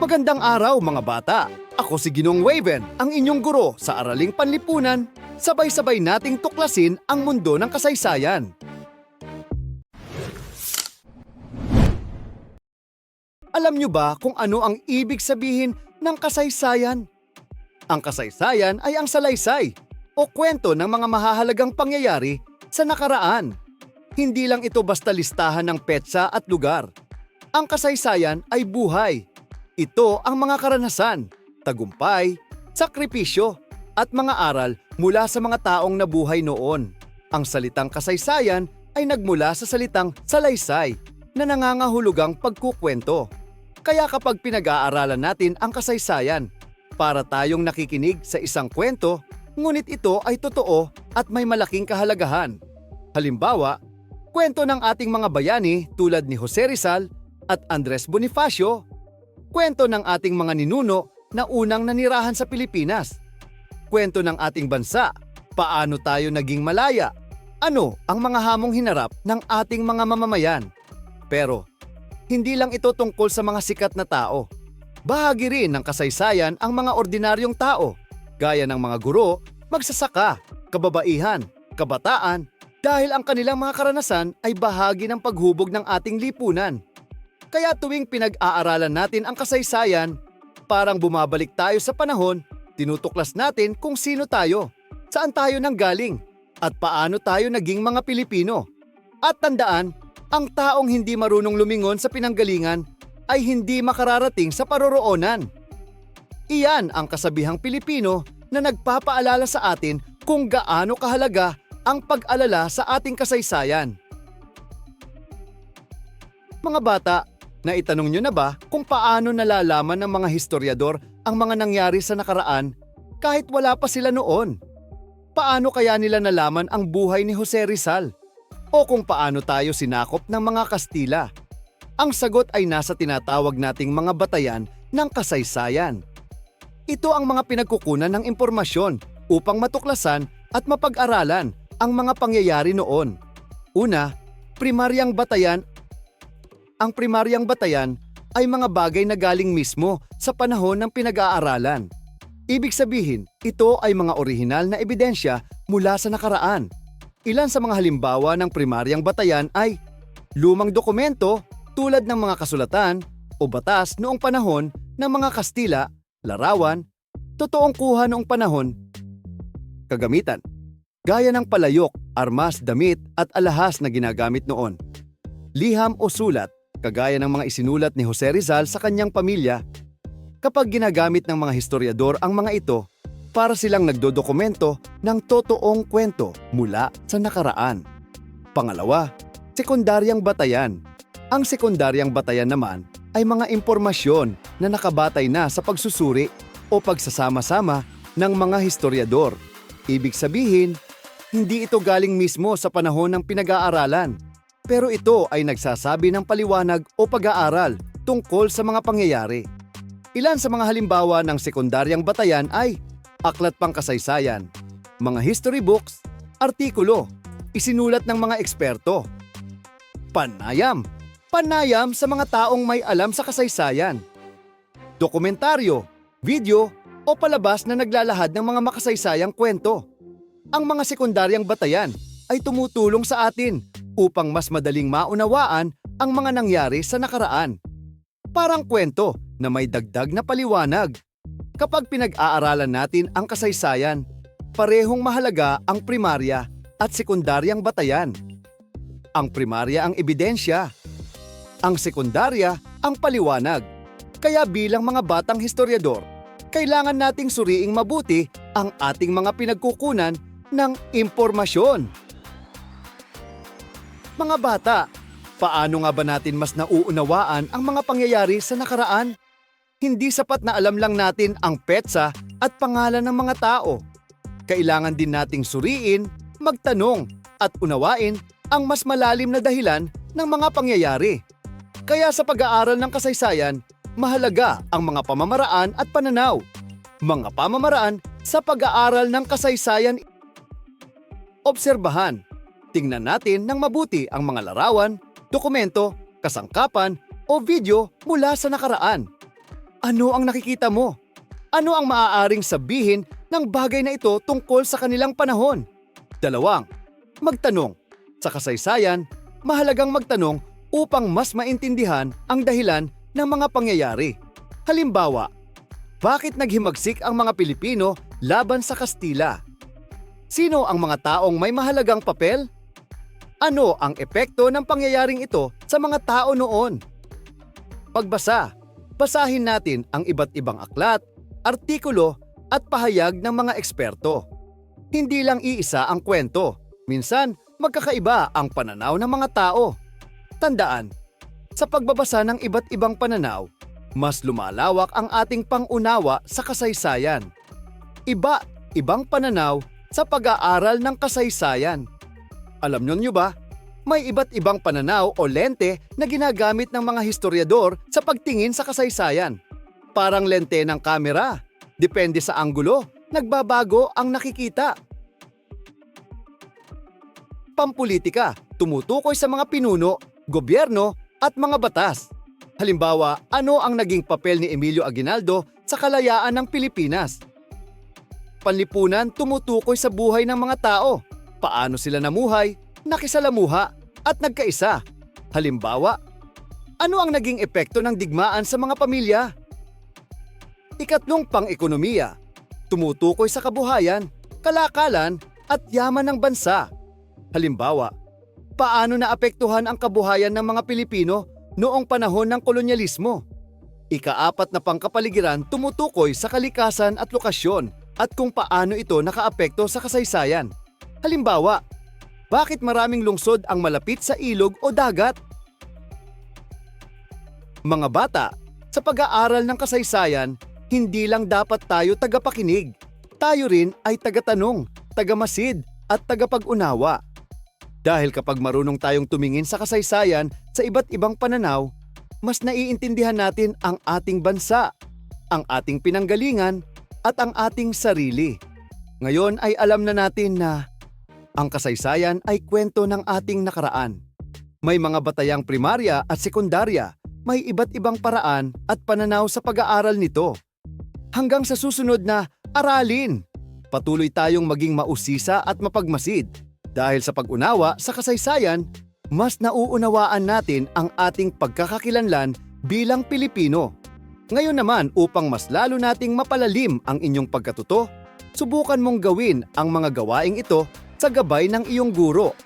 Magandang araw mga bata! Ako si Ginong Waven, ang inyong guro sa Araling Panlipunan. Sabay-sabay nating tuklasin ang mundo ng kasaysayan. Alam nyo ba kung ano ang ibig sabihin ng kasaysayan? Ang kasaysayan ay ang salaysay o kwento ng mga mahahalagang pangyayari sa nakaraan. Hindi lang ito basta listahan ng petsa at lugar. Ang kasaysayan ay buhay. Ito ang mga karanasan, tagumpay, sakripisyo, at mga aral mula sa mga taong nabuhay noon. Ang salitang kasaysayan ay nagmula sa salitang salaysay na nangangahulugang pagkukwento. Kaya kapag pinag-aaralan natin ang kasaysayan, para tayong nakikinig sa isang kwento, ngunit ito ay totoo at may malaking kahalagahan. Halimbawa, kwento ng ating mga bayani tulad ni Jose Rizal at Andres Bonifacio, kwento ng ating mga ninuno na unang nanirahan sa Pilipinas, kwento ng ating bansa, paano tayo naging malaya, ano ang mga hamong hinarap ng ating mga mamamayan. Pero, hindi lang ito tungkol sa mga sikat na tao. Bahagi rin ng kasaysayan ang mga ordinaryong tao, gaya ng mga guro, magsasaka, kababaihan, kabataan, dahil ang kanilang mga karanasan ay bahagi ng paghubog ng ating lipunan. Kaya tuwing pinag-aaralan natin ang kasaysayan, parang bumabalik tayo sa panahon, tinutuklas natin kung sino tayo, saan tayo nanggaling, at paano tayo naging mga Pilipino. At tandaan, ang taong hindi marunong lumingon sa pinanggalingan ay hindi makararating sa paroroonan. Iyan ang kasabihang Pilipino na nagpapaalala sa atin kung gaano kahalaga ang pag-alala sa ating kasaysayan. Mga bata, naitanong nyo na ba kung paano nalalaman ng mga historiador ang mga nangyari sa nakaraan kahit wala pa sila noon? Paano kaya nila nalaman ang buhay ni Jose Rizal? O kung paano tayo sinakop ng mga Kastila? Ang sagot ay nasa tinatawag nating mga batayan ng kasaysayan. Ito ang mga pinagkukunan ng impormasyon upang matuklasan at mapag-aralan ang mga pangyayari noon. Una, primaryang batayan. Ang primaryang batayan ay mga bagay na galing mismo sa panahon ng pinag-aaralan. Ibig sabihin, ito ay mga orihinal na ebidensya mula sa nakaraan. Ilan sa mga halimbawa ng primaryang batayan ay lumang dokumento tulad ng mga kasulatan o batas noong panahon ng mga Kastila, larawan, totoong kuha noong panahon, kagamitan, gaya ng palayok, armas, damit at alahas na ginagamit noon. Liham o sulat, kagaya ng mga isinulat ni Jose Rizal sa kanyang pamilya, kapag ginagamit ng mga historiador ang mga ito para silang nagdodokumento ng totoong kwento mula sa nakaraan. Pangalawa, sekundaryang batayan. Ang sekundaryang batayan naman ay mga impormasyon na nakabatay na sa pagsusuri o pagsasama-sama ng mga historiador. Ibig sabihin, hindi ito galing mismo sa panahon ng pinag-aaralan, pero ito ay nagsasabi ng paliwanag o pag-aaral tungkol sa mga pangyayari. Ilan sa mga halimbawa ng sekundaryang batayan ay aklat pang kasaysayan, mga history books, artikulo, isinulat ng mga eksperto. Panayam, panayam sa mga taong may alam sa kasaysayan. Dokumentaryo, video o palabas na naglalahad ng mga makasaysayang kwento. Ang mga sekundaryang batayan ay tumutulong sa atin upang mas madaling maunawaan ang mga nangyari sa nakaraan. Parang kwento na may dagdag na paliwanag. Kapag pinag-aaralan natin ang kasaysayan, parehong mahalaga ang primarya at sekundaryang batayan. Ang primarya ang ebidensya, ang sekundarya ang paliwanag. Kaya bilang mga batang historiador, kailangan nating suriing mabuti ang ating mga pinagkukunan ng impormasyon. Mga bata, paano nga ba natin mas nauunawaan ang mga pangyayari sa nakaraan? Hindi sapat na alam lang natin ang petsa at pangalan ng mga tao. Kailangan din nating suriin, magtanong at unawain ang mas malalim na dahilan ng mga pangyayari. Kaya sa pag-aaral ng kasaysayan, mahalaga ang mga pamamaraan at pananaw. Mga pamamaraan sa pag-aaral ng kasaysayan. Obserbahan, tingnan natin ng mabuti ang mga larawan, dokumento, kasangkapan o video mula sa nakaraan. Ano ang nakikita mo? Ano ang maaaring sabihin ng bagay na ito tungkol sa kanilang panahon? Dalawang, magtanong. Sa kasaysayan, mahalagang magtanong upang mas maintindihan ang dahilan ng mga pangyayari. Halimbawa, bakit naghimagsik ang mga Pilipino laban sa Kastila? Sino ang mga taong may mahalagang papel? Ano ang epekto ng pangyayaring ito sa mga tao noon? Pagbasa, basahin natin ang iba't ibang aklat, artikulo at pahayag ng mga eksperto. Hindi lang iisa ang kwento. Minsan, magkakaiba ang pananaw ng mga tao. Tandaan, sa pagbabasa ng iba't ibang pananaw, mas lumalawak ang ating pangunawa sa kasaysayan. Iba, ibang pananaw sa pag-aaral ng kasaysayan. Alam nyo nyo ba, may iba't ibang pananaw o lente na ginagamit ng mga historiador sa pagtingin sa kasaysayan. Parang lente ng kamera. Depende sa anggulo, nagbabago ang nakikita. Pampolitika, tumutukoy sa mga pinuno, gobyerno at mga batas. Halimbawa, ano ang naging papel ni Emilio Aguinaldo sa kalayaan ng Pilipinas? Panlipunan tumutukoy sa buhay ng mga tao, paano sila namuhay, nakisalamuha at nagkaisa. Halimbawa, ano ang naging epekto ng digmaan sa mga pamilya? Ikatlong pang-ekonomiya, tumutukoy sa kabuhayan, kalakalan at yaman ng bansa. Halimbawa, paano naapektuhan ang kabuhayan ng mga Pilipino noong panahon ng kolonyalismo? Ikaapat na pangkapaligiran tumutukoy sa kalikasan at lokasyon at kung paano ito nakaapekto sa kasaysayan. Halimbawa, bakit maraming lungsod ang malapit sa ilog o dagat? Mga bata, sa pag-aaral ng kasaysayan, hindi lang dapat tayo tagapakinig. Tayo rin ay tagatanong, tagamasid at tagapag-unawa. Dahil kapag marunong tayong tumingin sa kasaysayan sa iba't ibang pananaw, mas naiintindihan natin ang ating bansa, ang ating pinanggalingan at ang ating sarili. Ngayon ay alam na natin na ang kasaysayan ay kwento ng ating nakaraan. May mga batayang primarya at sekundarya, may iba't ibang paraan at pananaw sa pag-aaral nito. Hanggang sa susunod na aralin, patuloy tayong maging mausisa at mapagmasid. Dahil sa pag-unawa sa kasaysayan, mas nauunawaan natin ang ating pagkakakilanlan bilang Pilipino. Ngayon naman upang mas lalo nating mapalalim ang inyong pagkatuto, subukan mong gawin ang mga gawaing ito sa gabay ng iyong guro